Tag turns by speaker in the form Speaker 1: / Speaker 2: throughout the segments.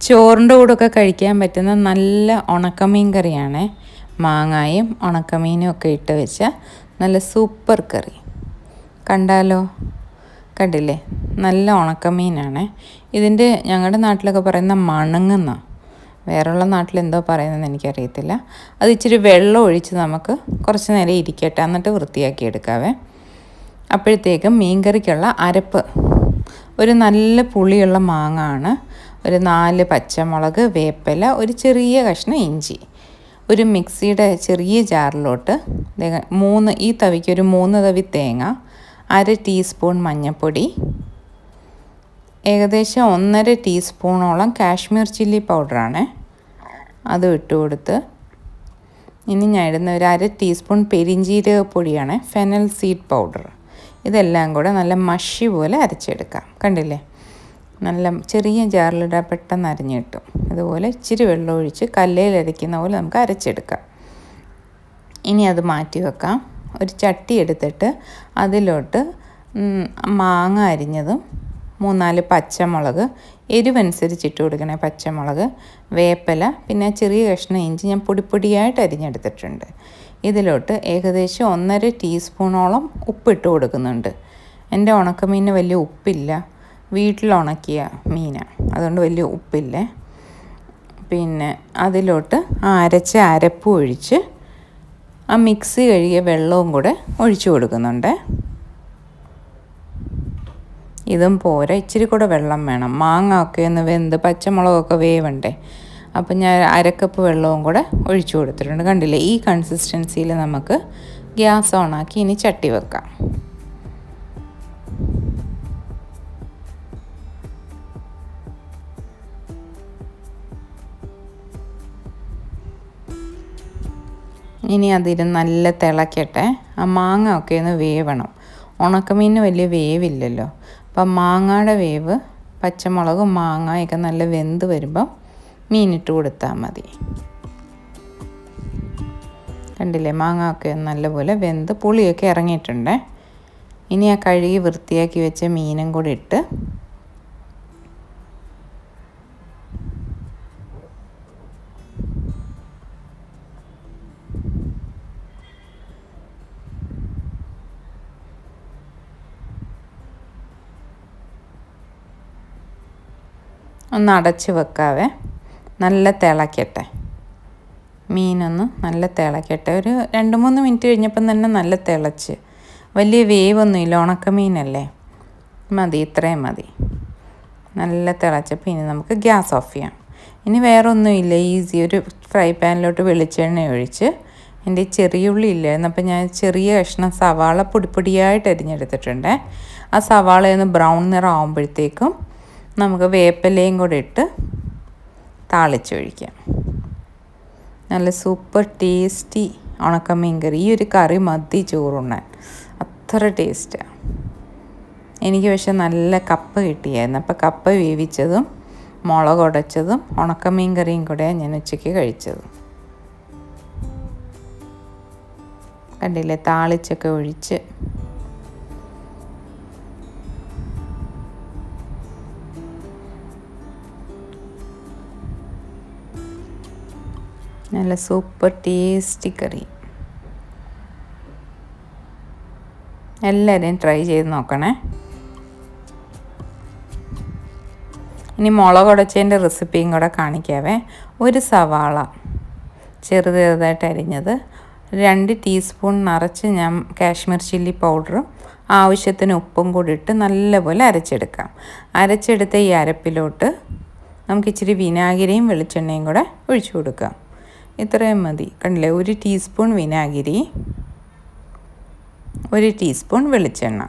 Speaker 1: ചോറിന്റെ കൂടെയൊക്കെ കഴിക്കാൻ പറ്റുന്ന നല്ല ഉണക്കമീൻ കറിയാണ്. മാങ്ങായും ഉണക്കമീനും ഒക്കെ ഇട്ട് വെച്ച നല്ല സൂപ്പർ കറി. കണ്ടാലോ? കണ്ടില്ലേ? നല്ല ഉണക്കമീനാണ്. ഇതിന്റെ ഞങ്ങളുടെ നാട്ടിലൊക്കെ പറയുന്ന മണങ്ങുന്ന വേറെയുള്ള നാട്ടിൽ എന്തോ പറയുന്നതെന്ന് എനിക്കറിയത്തില്ല. അത് ഇച്ചിരി വെള്ളം ഒഴിച്ച് നമുക്ക് കുറച്ച് നേരം ഇരിക്കട്ടെ എന്നിട്ട് വൃത്തിയാക്കി എടുക്കാവേ. അപ്പോഴത്തേക്കും മീൻകറിക്കുള്ള അരപ്പ്. ഒരു നല്ല പുളിയുള്ള മാങ്ങ ആണ് ഒരു നാല് പച്ചമുളക് വേപ്പില ഒരു ചെറിയ കഷ്ണം ഇഞ്ചി. ഒരു മിക്സിയുടെ ചെറിയ ജാറിലോട്ട് മൂന്ന് ഈ തവിക്ക് ഒരു മൂന്ന് തവി തേങ്ങ അര ടീസ്പൂൺ മഞ്ഞൾപ്പൊടി ഏകദേശം ഒന്നര ടീസ്പൂണോളം കാശ്മീർ ചില്ലി പൗഡറാണ് അത് ഇട്ട് കൊടുത്ത്. ഇനി ഞാൻ ഇടുന്ന ഒരു അര ടീസ്പൂൺ പെരിഞ്ജീരക പൊടിയാണ് ഫെനൽ സീഡ് പൗഡർ. ഇതെല്ലാം കൂടെ നല്ല മഷി പോലെ അരച്ചെടുക്കാം. കണ്ടില്ലേ? നല്ല ചെറിയ ജാറിലിടാൻ പെട്ടെന്ന് അരിഞ്ഞ് കിട്ടും. അതുപോലെ ഇച്ചിരി വെള്ളം ഒഴിച്ച് കല്ലയിൽ അരയ്ക്കുന്ന പോലെ നമുക്ക് അരച്ചെടുക്കാം. ഇനി അത് മാറ്റി വെക്കാം. ഒരു ചട്ടി എടുത്തിട്ട് അതിലോട്ട് മാങ്ങ അരിഞ്ഞതും മൂന്നാൽ പച്ചമുളക് എരിവനുസരിച്ച് ഇട്ട് കൊടുക്കണേ പച്ചമുളക് വേപ്പില പിന്നെ ചെറിയ കഷ്ണം ഇഞ്ചി ഞാൻ പൊടിപ്പൊടിയായിട്ട് അരിഞ്ഞെടുത്തിട്ടുണ്ട്. ഇതിലോട്ട് ഏകദേശം ഒന്നര ടീസ്പൂണോളം ഉപ്പിട്ട് കൊടുക്കുന്നുണ്ട്. എന്റെ ഉണക്കമീനിന് വലിയ ഉപ്പില്ല. വീട്ടിൽ ഉണക്കിയ മീനാണ് അതുകൊണ്ട് വലിയ ഉപ്പില്ലേ. പിന്നെ അതിലോട്ട് അരച്ച അരപ്പും ഒഴിച്ച് ആ മിക്സി കഴുകിയ വെള്ളവും കൂടെ ഒഴിച്ചു കൊടുക്കുന്നുണ്ട്. ഇതും പോരാ. ഇച്ചിരി കൂടെ വെള്ളം വേണം. മാങ്ങ ഒക്കെ ഒന്ന് വെന്ത് പച്ചമുളകൊക്കെ വേവണ്ടേ? അപ്പം ഞാൻ അരക്കപ്പ് വെള്ളവും കൂടെ ഒഴിച്ചു കൊടുത്തിട്ടുണ്ട്. കണ്ടില്ലേ? ഈ കൺസിസ്റ്റൻസിയിൽ നമുക്ക് ഗ്യാസ് ഓണാക്കി ഇനി ചട്ടി വെക്കാം. ഇനി അതിരുന്ന് നല്ല തിളക്കട്ടെ. ആ മാങ്ങ ഒക്കെ ഒന്ന് വേവണം. ഉണക്കമീനിന് വലിയ വേവില്ലല്ലോ. അപ്പം മാങ്ങയുടെ വേവ് പച്ചമുളകും മാങ്ങയൊക്കെ നല്ല വെന്ത് വരുമ്പം മീനിട്ട് കൊടുത്താൽ മതി. കണ്ടില്ലേ? മാങ്ങ ഒക്കെ നല്ലപോലെ വെന്ത് പുളിയൊക്കെ ഇറങ്ങിയിട്ടുണ്ട്. ഇനി ആ കഴുകി വൃത്തിയാക്കി വെച്ച മീനും കൂടി ഇട്ട് ഒന്ന് അടച്ച് വെക്കാവേ. നല്ല തിളക്കട്ടെ. മീനൊന്ന് നല്ല തിളക്കട്ടെ. ഒരു രണ്ട് മൂന്ന് മിനിറ്റ് കഴിഞ്ഞപ്പം തന്നെ നല്ല തിളച്ച്. വലിയ വേവൊന്നുമില്ല ഉണക്കമീനല്ലേ മതി ഇത്രയും മതി. നല്ല തിളച്ചപ്പോൾ ഇനി നമുക്ക് ഗ്യാസ് ഓഫ് ചെയ്യാം. ഇനി വേറെ ഒന്നുമില്ല ഈസി. ഒരു ഫ്രൈ പാനിലോട്ട് വെളിച്ചെണ്ണ ഒഴിച്ച് എന്റെ ചെറിയ ഉള്ളി ഇല്ലായിരുന്നു അപ്പം ഞാൻ ചെറിയ കഷ്ണം സവാള പൊടിപ്പൊടിയായിട്ട് അരിഞ്ഞെടുത്തിട്ടുണ്ട്. ആ സവാളയൊന്ന് ബ്രൗൺ നിറം ആകുമ്പോഴത്തേക്കും നമുക്ക് വേപ്പിലയും കൂടെ ഇട്ട് താളിച്ചൊഴിക്കാം. നല്ല സൂപ്പർ ടേസ്റ്റി ഉണക്കമീൻ കറി. ഈ ഒരു കറി മതി ചോറുണ്ണാൻ. അത്ര ടേസ്റ്റാണ് എനിക്ക് പക്ഷെ നല്ല കപ്പ കിട്ടിയായിരുന്നു. അപ്പോൾ കപ്പ വേവിച്ചതും മുളക് ഉടച്ചതും ഉണക്കമീൻ കറിയും കൂടെ ഞാൻ ഉച്ചയ്ക്ക് കഴിച്ചത്. കണ്ടില്ലേ? താളിച്ചൊക്കെ ഒഴിച്ച് നല്ല സൂപ്പർ ടേസ്റ്റി കറി. എല്ലാവരെയും ട്രൈ ചെയ്ത് നോക്കണേ. ഇനി മുളക് ഉടച്ചതിന്റെ റെസിപ്പിയും കൂടെ കാണിക്കാവേ. ഒരു സവാള ചെറുത് ചെറുതായിട്ട് അരിഞ്ഞത്. രണ്ട് ടീസ്പൂൺ നിറച്ച് ഞാൻ കാശ്മീർ ചില്ലി പൗഡറും ആവശ്യത്തിന് ഉപ്പും കൂടി ഇട്ട് നല്ലപോലെ അരച്ചെടുക്കാം. അരച്ചെടുത്ത ഈ അരപ്പിലോട്ട് നമുക്ക് ഇച്ചിരി വിനാഗിരിയും വെളിച്ചെണ്ണയും കൂടെ ഒഴിച്ചു കൊടുക്കാം. ഇത്രയും മതി. കണ്ടില്ലേ? ഒരു ടീസ്പൂൺ വിനാഗിരി ഒരു ടീസ്പൂൺ വെളിച്ചെണ്ണ.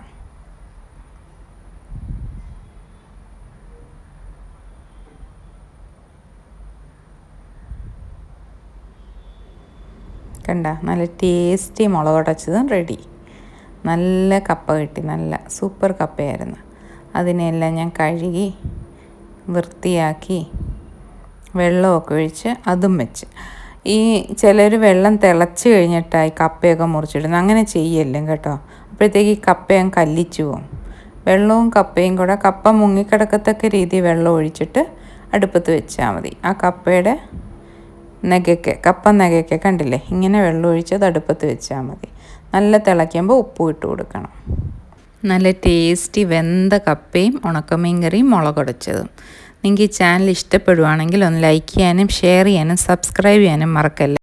Speaker 1: കണ്ട? നല്ല ടേസ്റ്റി മുളക് ഉടച്ചതും റെഡി. നല്ല കപ്പ കിട്ടി. നല്ല സൂപ്പർ കപ്പയായിരുന്നു. അതിനെല്ലാം ഞാൻ കഴുകി വൃത്തിയാക്കി വെള്ളമൊക്കെ ഒഴിച്ച് അതും വെച്ച്. ഈ ചിലർ വെള്ളം തിളച്ച് കഴിഞ്ഞിട്ടായി കപ്പയൊക്കെ മുറിച്ചിടുന്നത്. അങ്ങനെ ചെയ്യല്ലേ കേട്ടോ. അപ്പോഴത്തേക്ക് ഈ കപ്പയും കല്ലിച്ചു പോകും വെള്ളവും കപ്പയും കൂടെ കപ്പ മുങ്ങിക്കിടക്കത്തക്ക രീതി വെള്ളം ഒഴിച്ചിട്ട് അടുപ്പത്ത് വെച്ചാൽ മതി. ആ കപ്പയുടെ നഗയ്ക്ക് കപ്പ നഗയ്ക്ക് കണ്ടില്ലേ? ഇങ്ങനെ വെള്ളം ഒഴിച്ചത് അടുപ്പത്ത് വെച്ചാൽ മതി. നല്ല തിളയ്ക്കുമ്പോൾ ഉപ്പും ഇട്ട് കൊടുക്കണം. നല്ല ടേസ്റ്റി വെന്ത കപ്പയും ഉണക്കമീൻ കറിയും മുളകുടച്ചതും നിങ്ങൾക്ക് ഈ ചാനൽ ഇഷ്ടപ്പെടുവാണെങ്കിൽ ഒന്ന് ലൈക്ക് ചെയ്യാനും ഷെയർ ചെയ്യാനും സബ്സ്ക്രൈബ് ചെയ്യാനും മറക്കല്ലേ.